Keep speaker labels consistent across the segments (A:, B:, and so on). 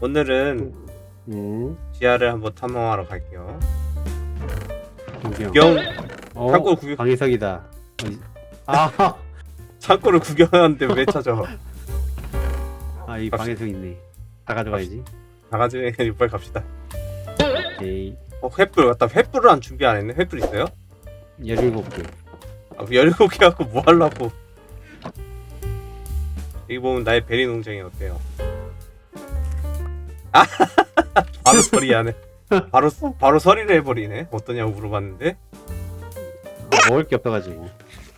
A: 오늘은
B: 음.
A: 지하를 한번 탐험하러 갈게요.
B: 구경.
A: 구경
B: 어,
A: 창고 구경
B: 방해석이다. 어디- 아,
A: 창고를 구경하는데 왜 찾아?
B: 아, 이 방해석 있네. 다 가져가야지.
A: 나가지고 그냥 빨리 갑시다.
B: 오케이.
A: 어 횃불 맞다. 횃불을 안 준비 안 했네. 횃불 있어요?
B: 17개.
A: 아, 17개 갖고 뭐 하려고? 여기 보면 나의 베리 농장이 어때요? 아, 바로 서리하네. 바로 바로 서리를 해버리네. 어떠냐고 물어봤는데
B: 아, 먹을 게 없어가지고.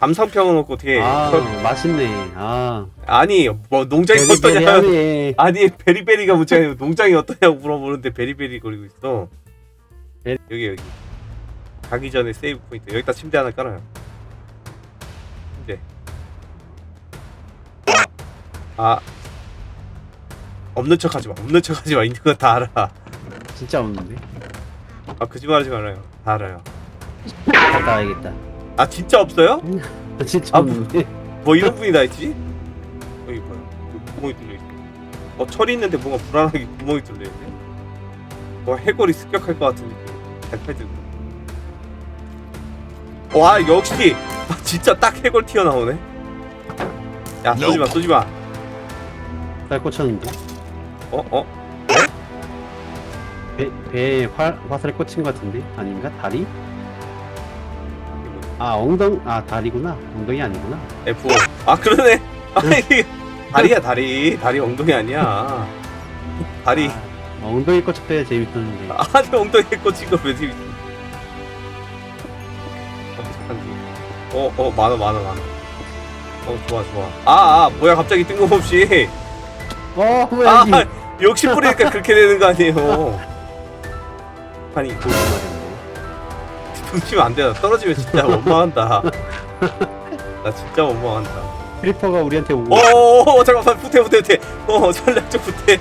A: 감상평은 없고 되게
B: 아,
A: 서-
B: 맛있네. 아.
A: 아니 뭐 농장이 어떠냐?
B: 베리베리하네.
A: 아니 베리베리가 문제가 아니고 농장이 어떠냐고 물어보는데 베리베리 거리고 있어.
B: 베리-
A: 여기 여기 가기 전에 세이브 포인트 여기다 침대 하나 깔아요. 침대. 아 없는 척 하지 마. 없는 척 하지 마. 있는 거 다 알아.
B: 진짜 없는데.
A: 아 거짓말 하지 말아요. 다 알아요.
B: 갔다 와야겠다.
A: 아 진짜 없어요?
B: 진짜
A: 아,
B: 없는데.
A: 뭐 이런 분이 다 있지? 여기 봐요. 여기 구멍이 뚫려 있어. 어 철이 있는데 뭔가 불안하게 구멍이 뚫려 있네. 뭐 해골이 습격할 것 같은 느낌. 달팔 들고. 와 역시 아, 진짜 딱 해골 튀어나오네. 야 쏘지 마 쏘지 마.
B: 쌀 꽂혔는데.
A: 어 어?
B: 배, 배에 화, 화살이 꽂힌 것 같은데? 아닌가? 다리? 아, 엉덩, 아, 다리구나. 엉덩이 아니구나.
A: F5. 아 그러네. 아니 다리야 다리. 다리 엉덩이 아니야. 다리.
B: 아, 엉덩이 꽂혔어야 재밌었는데.
A: 아니 엉덩이에 꽂힌 거왜 재밌어? 어 착한지. 어어 많아 많아 많아. 어 좋아 좋아. 아, 아 뭐야 갑자기 뜬금없이.
B: 어, 뭐야,
A: 아
B: 이게.
A: 욕심 부리니까 그렇게 되는 거 아니에요. 아니 붙이면 안 돼. 나 떨어지면 진짜 원망한다. 나 진짜 원망한다.
B: 크리퍼가 우리한테 오고.
A: 어 잠깐만 후퇴 후퇴 후퇴. 어 전략적 후퇴.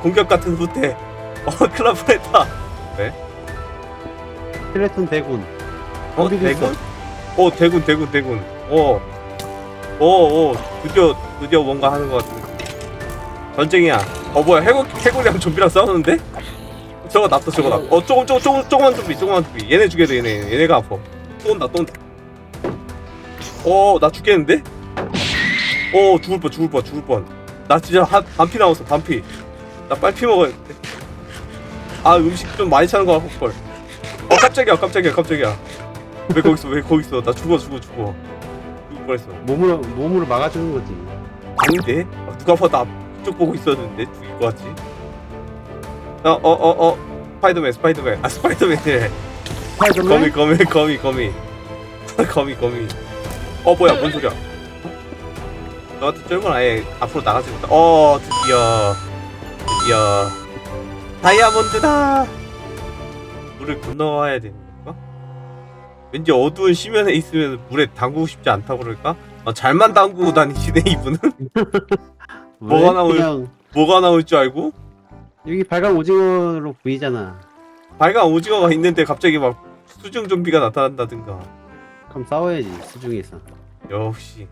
A: 공격 같은 후퇴. 어 클럽 뻔했다.
B: 스켈레톤 대군.
A: 어
B: 어디도
A: 대군? 어 대군 대군 대군. 어. 어, 어, 드디어, 드디어 뭔가 하는 것 같은. 전쟁이야. 어, 뭐야, 해골, 해골이랑 좀비랑 싸우는데? 저거 납다, 저거 납. 어, 조금, 조금, 조금, 조그만 좀비, 조그만 좀비. 얘네 죽여야 돼, 얘네. 얘네가 아파. 또 온다, 또 온다. 어, 나 죽겠는데? 어, 죽을 뻔, 죽을 뻔, 죽을 뻔. 나 진짜 한, 반피 남았어, 반피. 나 빨리 피 먹어야 돼. 아, 음식 좀 많이 차는 거 같고, 걸. 어, 깜짝이야, 깜짝이야, 깜짝이야. 왜 거기 있어, 왜 거기 있어. 나 죽어, 죽어, 죽어. 죽을 뻔했어.
B: 몸으로, 몸으로 막아주는 거지.
A: 아닌데? 어, 누가 봐도 앞 쪽 보고 있었는데 죽일 것 같지? 어, 어, 어, 어. 스파이더맨, 스파이더맨. 아, 스파이더맨이래. 거미, 거미, 거미, 거미. 거미, 거미. 어, 뭐야, 뭔 소리야? 너한테 쫄면 아예 앞으로 나가지 못해. 어, 드디어. 드디어. 다이아몬드다! 물을 건너와야 되는 건가? 왠지 어두운 시면에 있으면 물에 담그고 싶지 않다고 그럴까? 아, 잘만 담그고 다니시네, 이분은? 뭐가
B: 왜?
A: 나올-
B: 그냥
A: 뭐가 나올 줄 알고?
B: 여기 발광 오징어로 보이잖아.
A: 발광 오징어가 있는데 갑자기 막 수중 좀비가 나타난다든가.
B: 그럼 싸워야지 수중에서.
A: 역시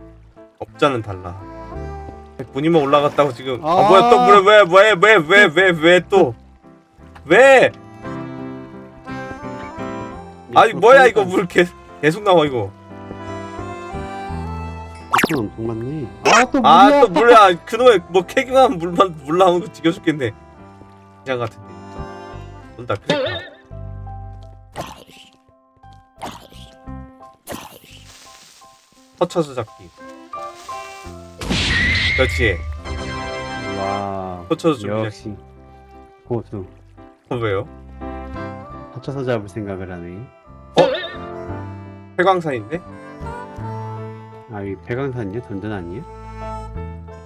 A: 업자는 달라. 본인만 올라갔다고 지금 아,
B: 아.
A: 뭐야 또 물에 왜왜 왜 왜 왜 왜 또 왜? 아니 뭐야 이거 물 계, 계속 나와 이거.
B: 물 엄청 많네. 아또 물이야.
A: 아 또 물야 그놈의 뭐 캐기만 물만 물 나오는 거 지겨 죽겠네. 시장 같은데. 온다 크니까. 터쳐서 잡기. 그렇지.
B: 와.
A: 터쳐서 좀
B: 역시 고수.
A: 어, 왜요?
B: 합쳐서 잡을 생각을 하네.
A: 해광산인데?
B: 아 이 백왕산이야? 던전 아니야?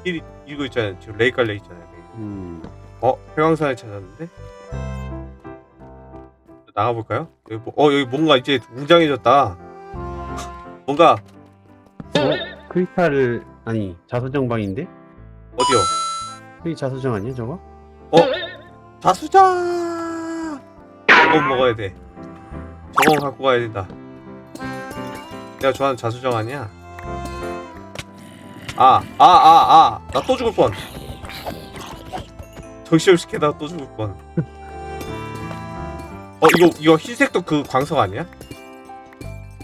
A: 이 이거 있잖아요. 지금 레이 깔려 있잖아요. 레이.
B: 음.
A: 어 해광산을 찾았는데? 나가 볼까요? 여기 뭐, 어 여기 뭔가 이제 웅장해졌다. 뭔가
B: 어? 크리스탈을 아니 자수정 방인데?
A: 어디요?
B: 여기 자수정 아니야 저거?
A: 자수자. 저건 먹어야 돼. 저건 갖고 가야 된다. 내가 좋아하는 자수정 아니야? 아, 아, 아, 아. 나 또 죽을 뻔. 정신없이 캐다가 또 죽을 뻔. 어 이거 이거 흰색도 그 광석 아니야?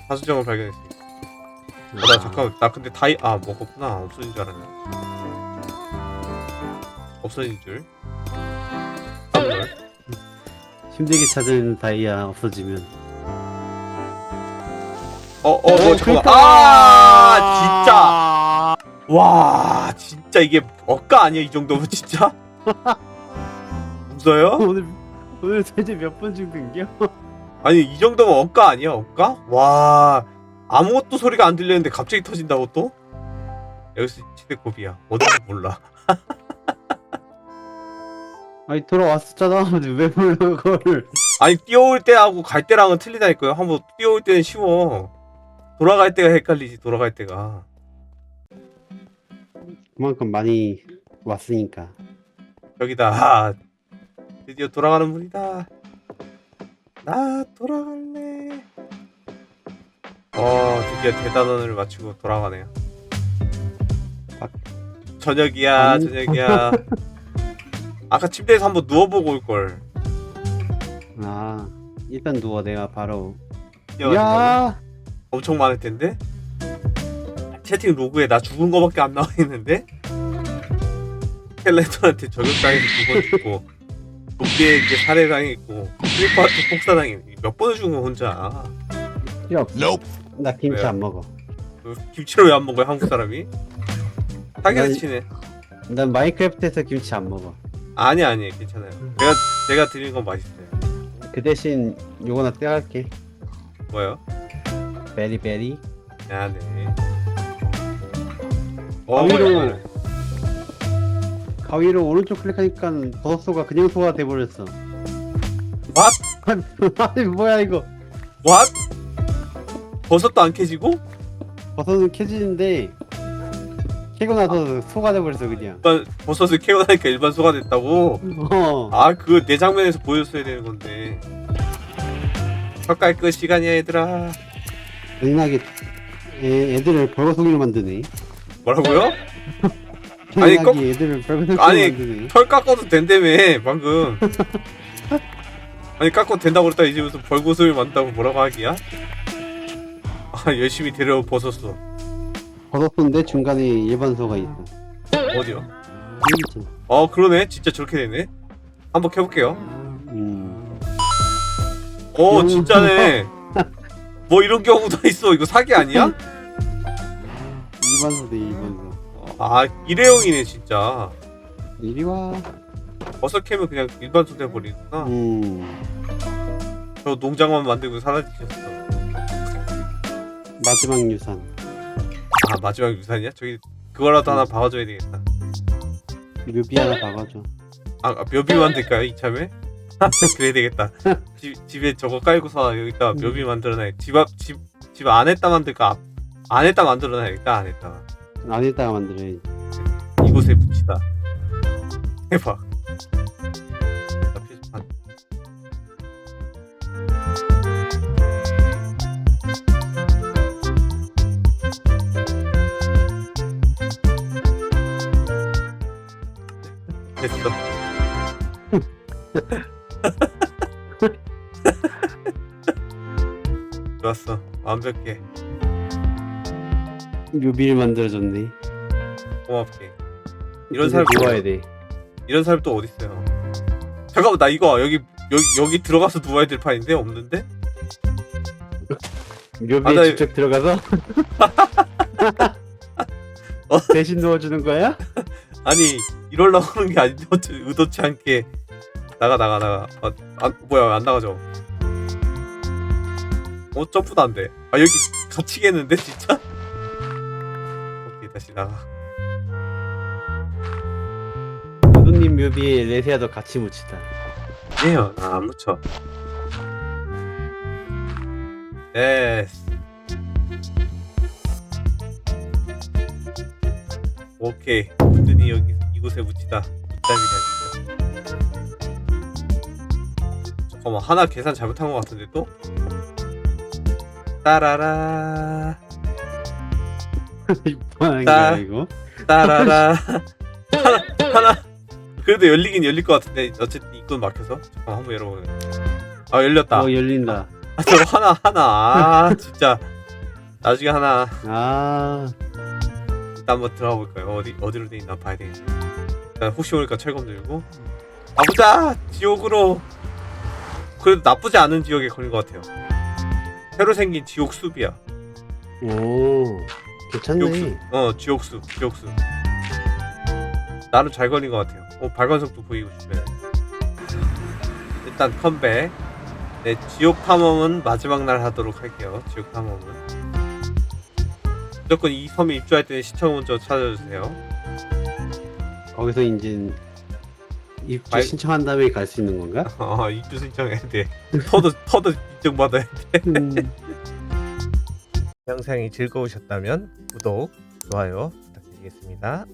A: 다수정을 발견했어. 어, 나 잠깐 나 근데 다이 아 먹었구나 없어진 줄 알았네. 없어진 줄. 깜놀.
B: 힘들게 찾은 다이아 없어지면
A: 어 어 뭐 잠깐만. 아 진짜. 와 진짜 이게 억까 아니야 이 정도면 진짜? 웃어요?
B: 오늘 오늘 대체 몇번 죽은겨?
A: 아니 이 정도면 억까 아니야 억까? 와 아무것도 소리가 안 들리는데 갑자기 터진다고 또? 여기서 치대kop이야 어딘지 몰라
B: 아니 돌아왔었잖아. 왜 불러 그걸?
A: 아니 뛰어올 때하고 갈 때랑은 틀리다니까요 한번 뛰어올 때는 쉬워 돌아갈 때가 헷갈리지 돌아갈 때가
B: 그만큼 많이 왔으니까.
A: 여기다. 아, 드디어 돌아가는 문이다. 나 돌아갈래 어 드디어 대단원을 마치고 돌아가네요.
B: 아.
A: 저녁이야
B: 아니.
A: 저녁이야. 아까 침대에서 한번 누워보고 올 걸.
B: 아 일단 누워 내가 바로. 야!
A: 엄청 많을 텐데 채팅 로그에 나 죽은 거밖에 안 나와 있는데 켈레톤한테 저격당해서 두번 죽고 도끼에게 살해당했고 슬리퍼한테 폭사당했고 몇 번을 죽은 거 혼자
B: 필요 없어. 나 김치? 안 먹어.
A: 그 김치를 왜 안 먹어요 한국 사람이? 사기를
B: 난-
A: 치네
B: 난 마인크래프트에서 김치 안 먹어.
A: 아니 아니 괜찮아요 제가 제가 드린 건 맛있어요
B: 그 대신 요거나 떼갈게.
A: 뭐요?
B: 베리베리.
A: 아네
B: 아, 위로. 가위로 오른쪽 클릭하니까 버섯소가 그냥 소가 돼버렸어.
A: What?
B: 아니 뭐야 이거?
A: What? 버섯도 안 캐지고?
B: 버섯은 캐지는데 캐고 나서 소가 돼버렸어 그냥.
A: 일반 버섯을 캐고 나니까 일반 소가 됐다고?
B: 어.
A: 아 그거 내 장면에서 보였어야 되는 건데 젓갈 끝 시간이야 얘들아
B: 은하게 애, 애들을 벌거숭이로 만드네.
A: 뭐라고요? 아니, 꼭-
B: 애들을 벌거숭이로
A: 아니,
B: 만드네.
A: 털 깎아도 된다며 방금 아니 깎아도 된다고 그랬다 이제 무슨 벌구슬 만다고 뭐라고 하기야? 아 열심히 데려 벗었어
B: 버섯소인데 중간에 일반 소가 있어.
A: 어디요?
B: 여기 있잖아.
A: 어 그러네 진짜 저렇게 되네 한번 켜볼게요
B: 음.
A: 오
B: 음.
A: 진짜네 뭐 이런 경우도 있어 이거 사기 아니야?
B: 일반 소대 일반 소.
A: 아 일회용이네 진짜
B: 이리 와.
A: 버섯 캐면 그냥 일반 소돼 버리구나
B: 음.
A: 저 농장만 만들고 사라지셨어
B: 마지막 유산.
A: 아 마지막 유산이야? 저기 그거라도 하나 박아줘야 되겠다
B: 묘비 하나 박아줘.
A: 아 아, 묘비 만들까요 이참에? 그래야 되겠다 집, 집에 저거 깔고서 여기다 묘비 만들어놔야 집앞 집, 집 안에다 만들까 앞, 안에다 만들어놔야겠다 안에다.
B: 안에다가 만들어야지.
A: 이곳에 붙이다. 대박 자, 표지판. 됐어. 좋았어. 완벽해
B: 묘비를 만들어줬네.
A: 고맙게. 이런 사람
B: 누워야 돼.
A: 이런 사람 또 어딨어요? 잠깐만 나 이거 여기 여기 여기 들어가서 누워야 될 판인데? 없는데?
B: 묘비에
A: 아, 나
B: 직접 들어가서?
A: 어?
B: 대신 넣어주는 거야?
A: 아니 이럴라고 하는 게 아닌데 어째 의도치 않게. 나가 나가 나가. 아, 안, 뭐야 안 나가죠? 어 점프도 안돼. 아 여기 갇히겠는데 진짜 나가
B: 누님 묘비에 레세아도 같이 묻히다.
A: 아니에요. 나 안 묻혀. 예스 오케이. 든든히 여기 이곳에 묻히다. 짱이다 진짜. 잠깐만. 하나 계산 잘못한 것 같은데 또? 따라라 나-
B: 거야 이거?
A: 따라라. 하나 하나. 그래도 열리긴 열릴 것 같은데 어쨌든 입구는 막혀서. 잠깐 한번 열어보면 아 열렸다.
B: 어 열린다.
A: 아 저거 하나 하나. 아 진짜. 나중에 하나.
B: 아.
A: 일단 한번 들어가 볼까요? 어디 어디로 돼 있나 봐야 되겠네. 일단 혹시 모르니까 철검 들고. 가보자! 지옥으로. 그래도 나쁘지 않은 지역에 걸린 것 같아요. 새로 생긴 지옥 숲이야.
B: 오 괜찮네.
A: 지옥수. 어 지옥수 지옥수. 나름 잘 걸린 것 같아요. 어 발광석도 보이고 주변에 일단 컴백. 네 지옥 탐험은 마지막 날 하도록 할게요. 지옥 탐험은. 무조건 이 섬에 입주할 때 시청 먼저 찾아주세요.
B: 거기서 이제 입주
A: 말-
B: 신청한 다음에 갈 수 있는 건가?
A: 어 입주 신청해야 돼. 터도 터도 인정받아야 돼.
B: 음.
A: 영상이 즐거우셨다면 구독 좋아요 부탁드리겠습니다